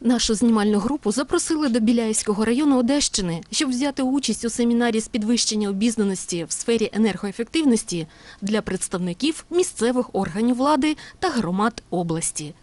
Нашу знімальну групу запросили до Біляївського району Одещини, щоб взяти участь у семінарі з підвищення обізнаності в сфері енергоефективності для представників місцевих органів влади та громад області.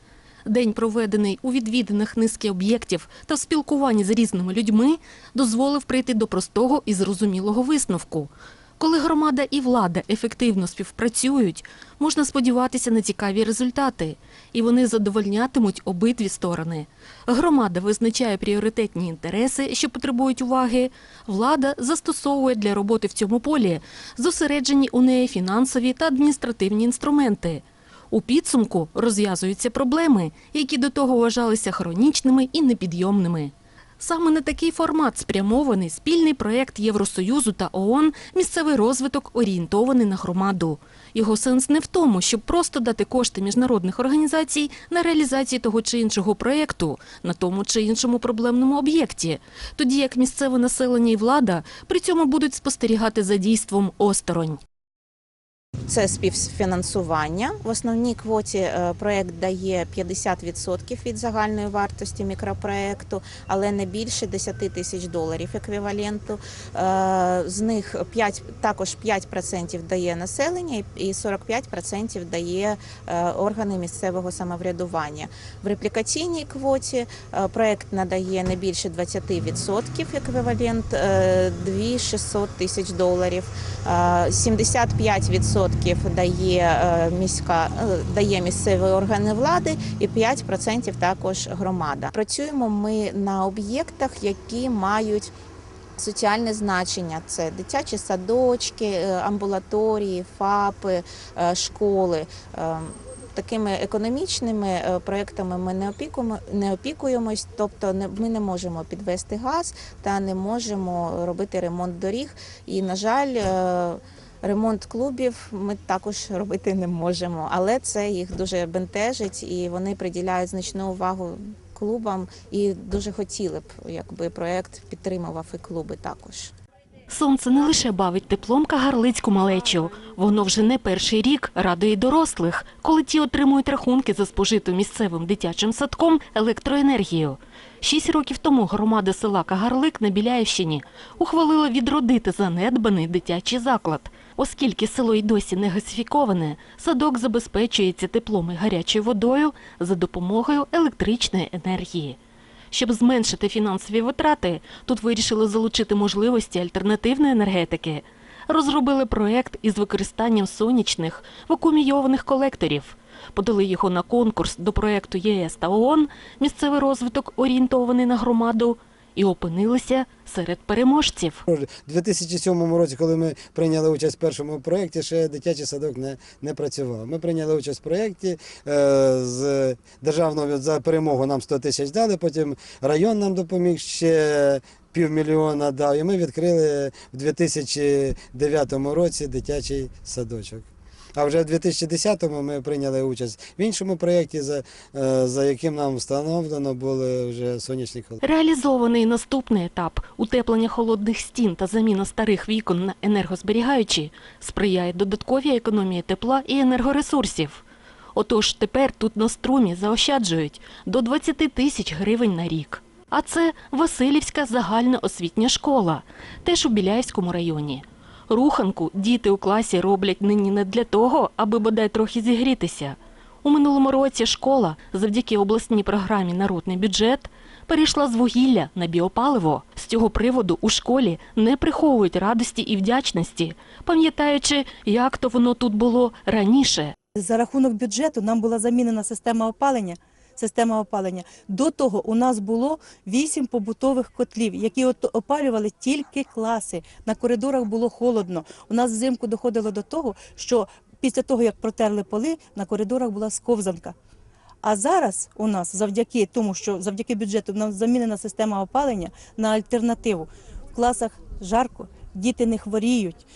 День, проведений у відвідинах низки об'єктів та в спілкуванні з різними людьми, дозволив прийти до простого і зрозумілого висновку. Коли громада і влада ефективно співпрацюють, можна сподіватися на цікаві результати, і вони задовольнятимуть обидві сторони. Громада визначає пріоритетні інтереси, що потребують уваги. Влада застосовує для роботи в цьому полі зосереджені у неї фінансові та адміністративні інструменти. У підсумку розв'язуються проблеми, які до того вважалися хронічними і непідйомними. Саме на такий формат спрямований спільний проєкт Євросоюзу та ООН «Місцевий розвиток орієнтований на громаду». Його сенс не в тому, щоб просто дати кошти міжнародних організацій на реалізацію того чи іншого проєкту на тому чи іншому проблемному об'єкті, тоді як місцеве населення і влада при цьому будуть спостерігати за дійством осторонь. Це співфінансування в основній квоті. Е, проєкт дає 50% від загальної вартості мікропроєкту, але не більше 10 тисяч доларів еквіваленту. Е, з них 5, також 5% дає населення, і 45% дає е, органи місцевого самоврядування. В реплікаційній квоті проєкт надає не більше 20% еквівалент 2 600 тисяч доларів, 75% 5% дає е, міська е, дає місцеві органи влади, і 5% також громада. Працюємо ми на об'єктах, які мають Соціальне значення це дитячі садочки, е, амбулаторії, ФАПи, школи. Такими економічними проєктами ми не опікуємо, не опікуємось, тобто ми не можемо підвести газ та не можемо робити ремонт доріг. І на жаль ремонт клубів ми також робити не можемо, але це їх дуже бентежить і вони приділяють значну увагу клубам і дуже хотіли б, якби проект підтримував і клуби також. Сонце не лише бавить теплом кагарлицьку малечу. Воно вже не перший рік радує дорослих, коли ті отримують рахунки за спожиту місцевим дитячим садком електроенергію. Шість років тому громада села Кагарлик на Біляївщині ухвалила відродити занедбаний дитячий заклад. Оскільки село й досі не газифіковане, садок забезпечується теплом і гарячою водою за допомогою електричної енергії. Щоб зменшити фінансові витрати, тут вирішили залучити можливості альтернативної енергетики. Розробили проект із використанням сонячних вакуумійованих колекторів. Подали його на конкурс до проекту ЄС та ООН «Місцевий розвиток орієнтований на громаду» і опинилися серед переможців. У 2007 році, коли ми прийняли участь в першому проєкті, ще дитячий садок не, не працював. Ми прийняли участь в проєкті е, з державного за перемогу нам 100 тисяч дали, потім район нам допоміг ще півмільйона дав. І ми відкрили в 2009 році дитячий садочок. А вже в 2010-му ми прийняли участь в іншому проєкті, за, е, за яким нам встановлено були вже сонячні колонки. Реалізований наступний етап утеплення холодних стін та заміна старих вікон на енергозберігаючі сприяє додатковій економії тепла і енергоресурсів. Отож тепер тут на струмі заощаджують до 20 тисяч гривень на рік. А це Васильівська загальна освітня школа, теж у Біляївському районі. Руханку діти у класі роблять нині не для того, аби бодай трохи зігрітися. У минулому році школа, завдяки обласній програмі Народний бюджет, перейшла з вугілля на біопаливо. З цього приводу у школі не приховують радості і вдячності, пам'ятаючи, як то воно тут було раніше. За рахунок бюджету нам була замінена система опалення. Система опалення. До того у нас було вісім побутових котлів, які опалювали тільки класи. На коридорах було холодно. У нас взимку доходило до того, що після того, як протерли поли, на коридорах була сковзанка. А зараз у нас, завдяки тому, що завдяки бюджету нам замінена система опалення на альтернативу. В класах жарко, діти не хворіють,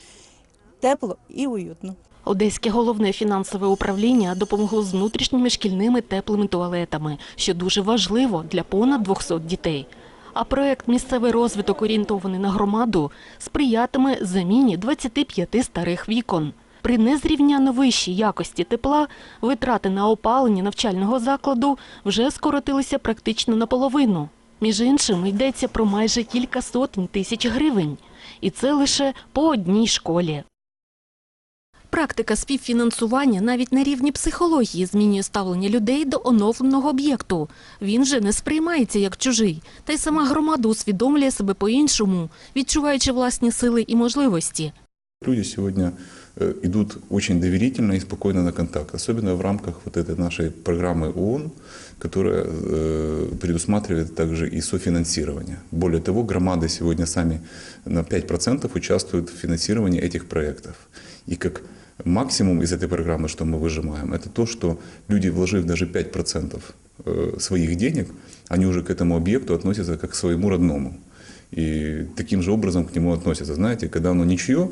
тепло і уютно. Одеське головне фінансове управління допомогло з внутрішніми шкільними теплими туалетами, що дуже важливо для понад 200 дітей. А проект Місцевий розвиток орієнтований на громаду сприятиме заміні 25 старих вікон. При незрівняно вищій якості тепла витрати на опалення навчального закладу вже скоротилися практично наполовину. Між іншим, йдеться про майже кілька сотень тисяч гривень. І це лише по одній школі. Практика співфінансування навіть на рівні психології змінює ставлення людей до оновленого об'єкту. Він же не сприймається як чужий, та й сама громада усвідомлює себе по-іншому, відчуваючи власні сили і можливості. Люди сегодня э, идут очень доверительно и спокойно на контакт, особенно в рамках вот этой нашей программы ООН, которая э, предусматривает также и софинансирование. Более того, громады сегодня сами на 5% участвуют в финансировании этих проектов. И как максимум из этой программы, что мы выжимаем, это то, что люди, вложив даже 5% э, своих денег, они уже к этому объекту относятся как к своему родному. И таким же образом к нему относятся. Знаете, когда оно ничье,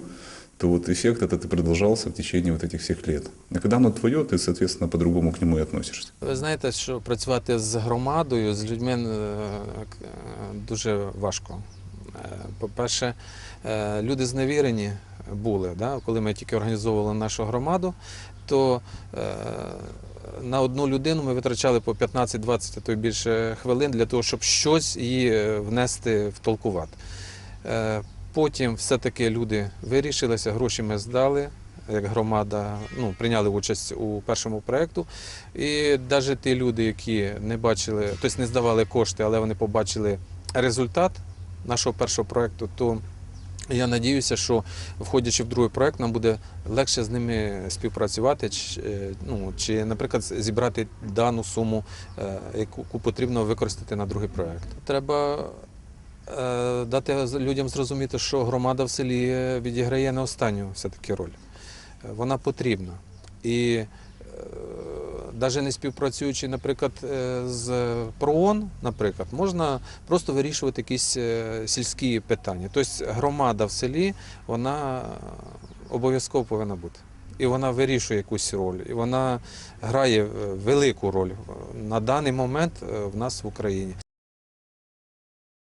то вот эффект этот и продолжался в течение вот этих всех лет. А когда оно твое, ты, соответственно, по-другому к нему и относишься. Ви знаєте, що працювати з громадою, з людьми е, к- е, дуже важко. Е, По-перше, е, люди зневірені були, да? коли ми тільки організовували нашу громаду, то е, на одну людину ми витрачали по 15-20, а то й більше хвилин для того, щоб щось її е, внести, втолкувати. Е, Потім все-таки люди вирішилися, гроші ми здали. Як громада ну, прийняли участь у першому проєкту. І навіть ті люди, які не бачили, тобто не здавали кошти, але вони побачили результат нашого першого проєкту, то я надіюся, що входячи в другий проєкт, нам буде легше з ними співпрацювати, чи, е, ну, чи наприклад, зібрати дану суму, е, яку потрібно використати на другий проєкт. Треба е, дати людям зрозуміти, що громада в селі відіграє не останню все-таки роль. Вона потрібна. І навіть не співпрацюючи, наприклад, е, з ПРООН, наприклад, можна просто вирішувати якісь е, сільські питання. Тобто громада в селі, вона обов'язково повинна бути. І вона вирішує якусь роль, і вона грає е, велику роль на даний момент в нас в Україні.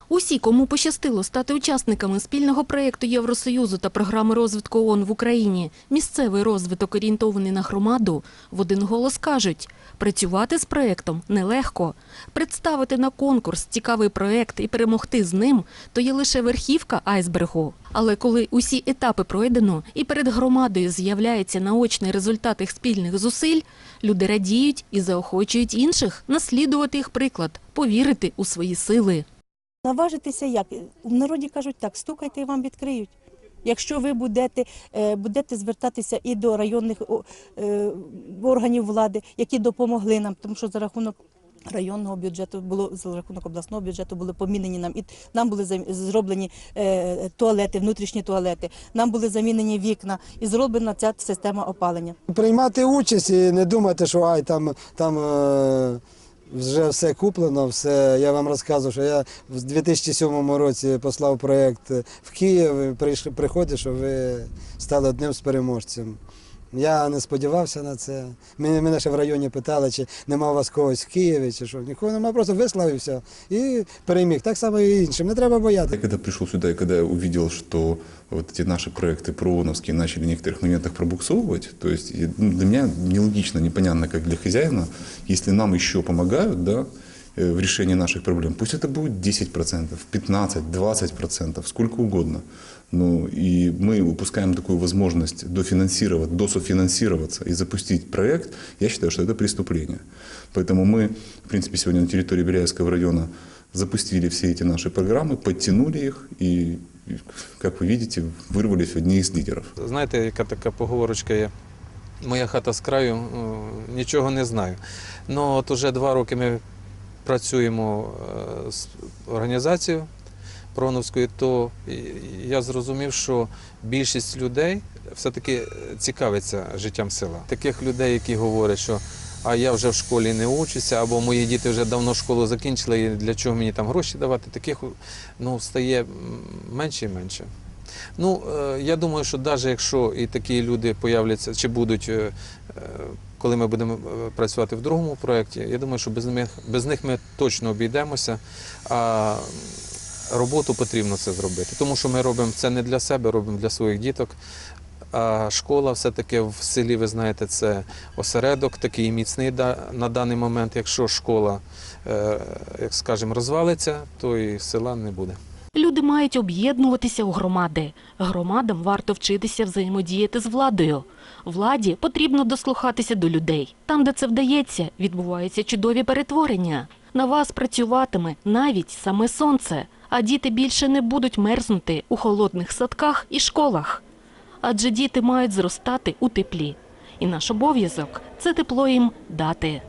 Усі, кому пощастило стати учасниками спільного проєкту Євросоюзу та програми розвитку ООН в Україні, місцевий розвиток орієнтований на громаду, в один голос кажуть, працювати з проєктом нелегко. Представити на конкурс цікавий проєкт і перемогти з ним – то є лише верхівка айсбергу. Але коли усі етапи пройдено і перед громадою з'являється наочний результат їх спільних зусиль, люди радіють і заохочують інших наслідувати їх приклад, повірити у свої сили. Наважитися як? В народі кажуть так, стукайте і вам відкриють. Якщо ви будете, е, будете звертатися і до районних е, органів влади, які допомогли нам, тому що за рахунок районного бюджету було за рахунок обласного бюджету були помінені нам і нам були зроблені е, туалети, внутрішні туалети, нам були замінені вікна і зроблена ця система опалення. Приймати участь і не думати, що ай там, там вже все куплено, все. Я вам розказую, що я в 2007 році послав проєкт в Київ, Приходиш, що ви стали одним з переможців. Я не сподівався на це. Мене, мене ще в районі питали, чи нема у вас когось в Києві, чи що. Нікого нема, просто вислав і все. І переміг. Так само і іншим. Не треба боятися. Я когда пришел сюда и когда я увидел, что вот эти наши проекты прооновские начали в некоторых моментах пробуксовывать, то есть и, ну, для меня нелогично, непонятно, как для хозяина, если нам еще помогают, да, э, в решении наших проблем, пусть это будет 10%, 15%, 20%, сколько угодно. Ну, и мы упускаем такую возможность дофинансировать, дософинансироваться и запустить проект, я считаю, что это преступление. Поэтому мы, в принципе, сегодня на территории Беляевского района запустили все эти наши программы, подтянули их и, и, как вы видите, вырвались в одни из лидеров. Знаєте, яка така поговорочка є? Моя хата з краю, е, нічого не знаю. Ну от уже два роки ми працюємо е, з організацією Проновською, то я зрозумів, що більшість людей все-таки цікавиться життям села. Таких людей, які говорять, що а я вже в школі не учуся, або мої діти вже давно школу закінчили, і для чого мені там гроші давати, таких ну, стає менше і менше. Ну, е, я думаю, що навіть якщо і такі люди появляться чи будуть, е, е, коли ми будемо працювати в другому проєкті, я думаю, що без них, без них ми точно обійдемося. А роботу потрібно це зробити. Тому що ми робимо це не для себе, робимо для своїх діток. А школа все-таки в селі, ви знаєте, це осередок такий міцний на даний момент. Якщо школа, е, як скажемо, розвалиться, то і села не буде. Люди мають об'єднуватися у громади. Громадам варто вчитися взаємодіяти з владою. Владі потрібно дослухатися до людей. Там, де це вдається, відбуваються чудові перетворення. На вас працюватиме навіть саме сонце, а діти більше не будуть мерзнути у холодних садках і школах. Адже діти мають зростати у теплі. І наш обов'язок це тепло їм дати.